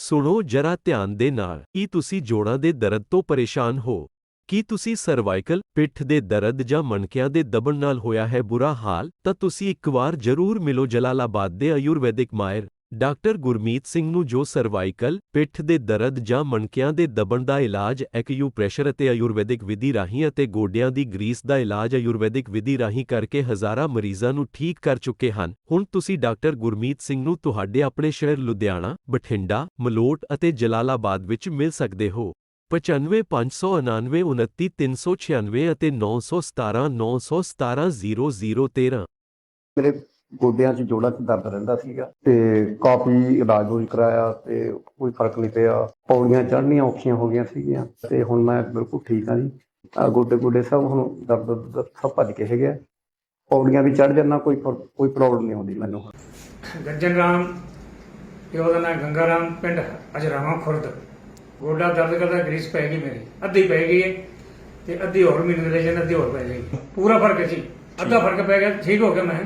ਸੁਣੋ ਜਰਾ ਧਿਆਨ ਦੇ ਨਾਲ, ਕੀ ਤੁਸੀਂ ਜੋੜਾਂ ਦੇ ਦਰਦ ਤੋਂ ਪਰੇਸ਼ਾਨ ਹੋ? ਕੀ ਤੁਸੀਂ ਸਰਵਾਈਕਲ ਪਿੱਠ ਦੇ ਦਰਦ ਜਾਂ ਮਣਕਿਆਂ ਦੇ ਦਬਣ ਨਾਲ ਹੋਇਆ ਹੈ ਬੁਰਾ ਹਾਲ? ਤਾਂ ਤੁਸੀਂ ਇੱਕ ਵਾਰ ਜ਼ਰੂਰ ਮਿਲੋ ਜਲਾਲਾਬਾਦ ਦੇ ਆਯੁਰਵੈਦਿਕ ਮਾਹਿਰ। ਡਾਕਟਰ ਗੁਰਮੀਤ ਸਿੰਘ ਨੂੰ ਜੋ ਸਰਵਾਈਕਲ, ਪਿੱਠ ਦੇ ਦਰਦ ਜਾਂ ਮਣਕਿਆਂ ਦੇ ਦਬਣ ਦਾ ਇਲਾਜ ਐਕਿਊਪ੍ਰੈਸ਼ਰ ਅਤੇ ਆਯੁਰਵੈਦਿਕ ਵਿਧੀ ਰਾਹੀਂ ਅਤੇ ਗੋਡਿਆਂ ਦੀ ਗਰੀਸ ਦਾ ਇਲਾਜ, ਆਯੁਰਵੈਦਿਕ ਵਿਧੀ ਰਾਹੀਂ ਕਰਕੇ ਹਜ਼ਾਰਾਂ ਮਰੀਜ਼ਾਂ ਨੂੰ ਠੀਕ ਕਰ ਚੁੱਕੇ ਹਨ। ਹੁਣ ਤੁਸੀਂ ਡਾਕਟਰ ਗੁਰਮੀਤ ਸਿੰਘ ਨੂੰ ਤੁਹਾਡੇ ਆਪਣੇ ਸ਼ਹਿਰ ਲੁਧਿਆਣਾ, ਬਠਿੰਡਾ, ਮਲੋਟ ਅਤੇ ਜਲਾਲਾਬਾਦ ਵਿੱਚ ਮਿਲ ਸਕਦੇ ਹੋ। 9559 29396 ਅਤੇ 917 917 0013 ਮੇਰੇ ਗੋਡਿਆਂ 'ਚ ਜੋੜਾਂ 'ਚ ਦਰਦ ਰਹਿੰਦਾ ਸੀਗਾ ਤੇ ਕਾਫੀ ਇਲਾਜ ਹੋਈ ਕਰਾਇਆ ਤੇ ਕੋਈ ਫ਼ਰਕ ਨਹੀਂ ਪਿਆ। ਪੌੜੀਆਂ ਚੜ੍ਹਨੀਆਂ ਔਖੀਆਂ ਹੋ ਗਈਆਂ ਸੀਗੀਆਂ ਤੇ ਹੁਣ ਮੈਂ ਬਿਲਕੁਲ ਠੀਕ ਹਾਂ ਜੀ। ਗੋਡੇ ਗੋਡੇ ਸਭ ਹੁਣ ਦਰਦ ਸਭ ਭੱਜ ਕੇ ਹੈਗੇ ਪੌੜੀਆਂ ਵੀ ਚੜ੍ਹ ਜਾਂਦਾ ਕੋਈ ਕੋਈ ਪ੍ਰੋਬਲਮ ਨਹੀਂ ਹੁੰਦੀ ਮੈਨੂੰ। ਗੱਜਨ ਰਾਮ, ਪਿਓ ਦਾ ਨਾਂ ਗੰਗਾ ਰਾਮ, ਪਿੰਡ ਅਜਰਾਵਾ ਖੁਰਦ। ਗੋਡਾ ਦਰਦ ਕਰਦਾ, ਗਰੀਸ ਪੈ ਗਈ ਮੇਰੀ। ਅੱਧੀ ਪੈ ਗਈ ਹੈ ਤੇ ਅੱਧੀ ਹੋਰ ਮੈਨੂੰ ਦੇ ਜਨ ਅੱਧੀ ਹੋਰ ਪੈ ਗਈ ਪੂਰਾ ਫ਼ਰਕ ਸੀ ਅੱਧਾ ਫ਼ਰਕ ਪੈ ਗਿਆ, ਠੀਕ ਹੋ ਗਿਆ ਮੈਂ।